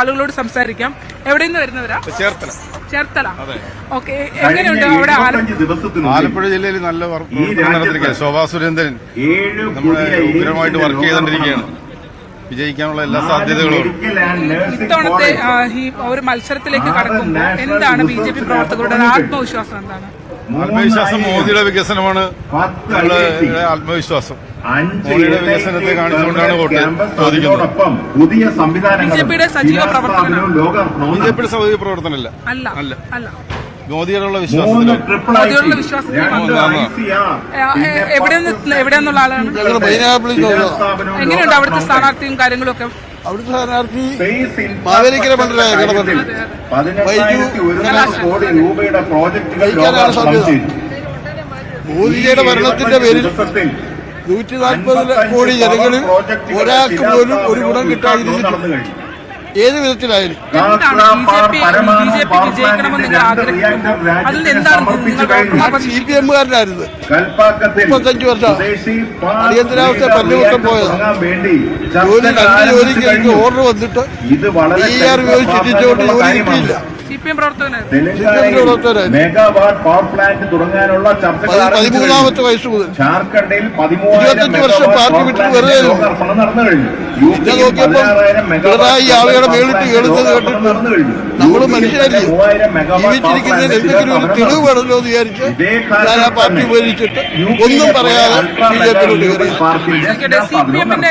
ആളുകളോട് സംസാരിക്കാം. എവിടെ നിന്ന് വരുന്നവരാ? ചേർത്തല. ചേർത്തല. ഓക്കെ എങ്ങനെയുണ്ട് അവിടെ ആലപ്പുഴ ജില്ലയിൽ നല്ല വർക്ക് ശോഭാ സുരേന്ദ്രൻ. ഏഴ് നമ്മുടെ ഉഗ്രമായിട്ട് വർക്ക് ചെയ്തോണ്ടിരിക്കുകയാണ്. ചെയ്തുകൊണ്ടിരിക്കുകയാണ് വിജയിക്കാനുള്ള എല്ലാ സാധ്യതകളും ഇത്തവണത്തെ ഒരു മത്സരത്തിലേക്ക് കടക്കും കടക്കുമ്പോൾ എന്താണ് ബി ജെ പി പ്രവർത്തകരുടെ ആത്മവിശ്വാസം എന്താണ്? ആത്മവിശ്വാസം മോദിയുടെ വികസനമാണ്. ആത്മവിശ്വാസം. മോദിയുടെ വികസനത്തെ കാണിച്ചുകൊണ്ടാണ് വോട്ട് ചോദിക്കുന്നത്. ബി ജെ പിയുടെ സജീവ പ്രവർത്തനമല്ല. അല്ല അല്ല. അല്ല. മോദിയോടുള്ള വിശ്വാസം എവിടെ നിന്ന് നിന്നുള്ള ആളാണ്? എങ്ങനെയുണ്ട് അവിടുത്തെ സ്ഥാനാർത്ഥിയും കാര്യങ്ങളും ഒക്കെ അവിടുത്തെ സ്ഥാനാർത്ഥി മാവേലിക്കര മണ്ഡലമായ ഗണപതി. ലോകാർപ്പണം സാധ്യത. മോദിജിയുടെ ഭരണത്തിന്റെ പേരിൽ നൂറ്റി നാൽപ്പത് കോടി ജനങ്ങളിൽ ഒരാൾക്ക് പോലും ഒരു ഗുണം കിട്ടാതിരുന്നിട്ടുണ്ട് ഏത് വിധത്തിലായാലും. സി പി എമ്മുകാരനായിരുന്നു മുപ്പത്തഞ്ച് വർഷം. അടിയന്തരാവസ്ഥ പല്ലുകുത്തം പോയത്. ജോലി ജോലി രണ്ട് ജോലിക്ക് എനിക്ക് ഓർഡർ വന്നിട്ട് ഈ ആർ ഉപയോഗിച്ച് ചരിത്ര ജോലി കിട്ടിയില്ല. മെഗാവാട്ട് പവർ പ്ലാന്റ് തുടങ്ങാനുള്ള പതിമൂന്നാമത്തെ. വയസ്സ് മുതൽ. ജാർഖണ്ഡിൽ പതിമൂവായിരം വർഷം മെഗാവാട്ട് പാർട്ടി പവർ വിട്ടിട്ട് വെറുതെ. നടന്നു കഴിഞ്ഞു. പിണറായി ആവയുടെ മേളിട്ട്. നമ്മൾ യു പിയിൽ മനുഷ്യരല്ലേ? ജീവിച്ചിരിക്കുന്നതിന് എന്തെങ്കിലും ഒരു തെളിവ്. വേണമല്ലോ എന്ന് വിചാരിച്ച് ഞാൻ ആ പാർട്ടി ഉപയോഗിച്ചിട്ട് ഒന്നും പറയാതെ ബി ജെ പിയിലോട്ട് കയറി.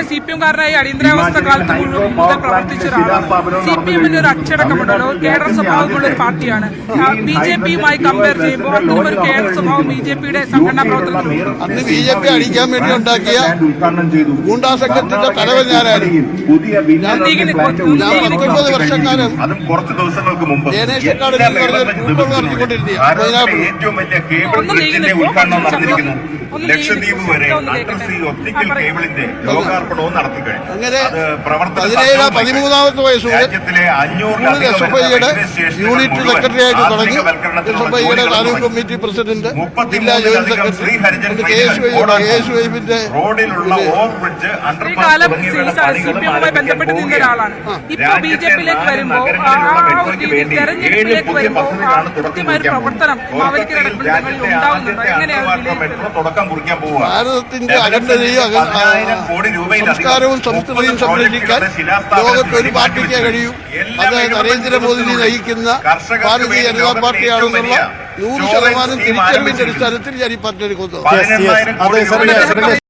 സി പി എംകാരനായി അടിയന്തരാവസ്ഥ കാലത്ത് മുഴുവൻ പ്രവർത്തിച്ച ഒരാളാണ്. സി പി എമ്മിന്റെ ഒരു അച്ചടക്കമുണ്ടല്ലോ. കേഡർ സ്വഭാവമുള്ള ഒരു പാർട്ടിയാണ്. ബി ജെ പിയുമായി കമ്പയർ ചെയ്യുമ്പോൾ അത്തരം ഒരു കേഡർ സ്വഭാവം ബി ജെ പിയുടെ സംഘടനാ പ്രവർത്തനത്തിൽ അന്ന് ബി ജെ പി അടിക്കാൻ വേണ്ടി ഉണ്ടാക്കിയ ഗൂണ്ടാ സംഘത്തിന്റെ തലവൻ ഞാനായിരുന്നു പുതിയ അതും കുറച്ച് ദിവസങ്ങൾക്ക് മുമ്പ്. ഏറ്റവും വലിയ കേബിൾ ബ്രിഡ്ജിന്റെ ഉദ്ഘാടനം നടന്നിരിക്കുന്നു. ലക്ഷദ്വീപ്. വരെ ഒന്ന് അണ്ടർ സീ ഒപ്റ്റിക്കൽ. കേബിളിന്റെ ലോകാർപ്പണവും നടത്തി കഴിഞ്ഞു പതിമൂന്നാമത്തെ വയസ്സ് മുതൽ രാജ്യത്തിലെ സ്കൂളിൽ അഞ്ഞൂറിലധികം എസ് എഫ് ഐയുടെ റെയിൽവേ സ്റ്റേഷനുകൾ യൂണിറ്റ് സെക്രട്ടറി ആയിട്ട് തുടങ്ങി താലൂക്ക് കമ്മിറ്റി പ്രസിഡന്റ് ജില്ലാ മുപ്പത്തിമൂന്നിലധികം ജോയിന്റ് സെക്രട്ടറി ശ്രീഹരിജൻ എന്നിട്ട് കെ എസ് വൈയുടെ കെ എസ് വൈബിന്റെ റോഡിലുള്ള ഓവർ ബ്രിഡ്ജ് ഈ അണ്ടർപാസ് കാലം തുടങ്ങിയവയുടെ സി പണികളും പി ബന്ധപ്പെട്ട് നിന്ന ഒരാളാണ്. ഇപ്പൊ ബി ജെ പിയിലേക്ക് വരുമ്പോൾ ആ ഒരു തെരഞ്ഞെടുപ്പിലേക്ക് വരുമ്പോൾ കൃത്യമായ ഒരു പ്രവർത്തനം ഉണ്ടാവുന്നുണ്ടോ? എങ്ങനെയാണ് കുറിക്കാൻ പോവുക. ഭാരതത്തിന്റെ അഖണ്ഡതയും അഖ- കോടി സംസ്കാരവും സംസ്കൃതിയും സംരക്ഷിക്കാൻ ലോകത്ത് ഒരു പാർട്ടിക്കേ കഴിയൂ. അത് നരേന്ദ്രമോദിജി നയിക്കുന്ന ഭാരതീയ ജനതാ പാർട്ടിയാണെന്നുള്ള നൂറ് ശതമാനം തിരിച്ചറിവിന്റെ അടിസ്ഥാനത്തിൽ ഞാൻ ഈ പാർട്ടിയിൽ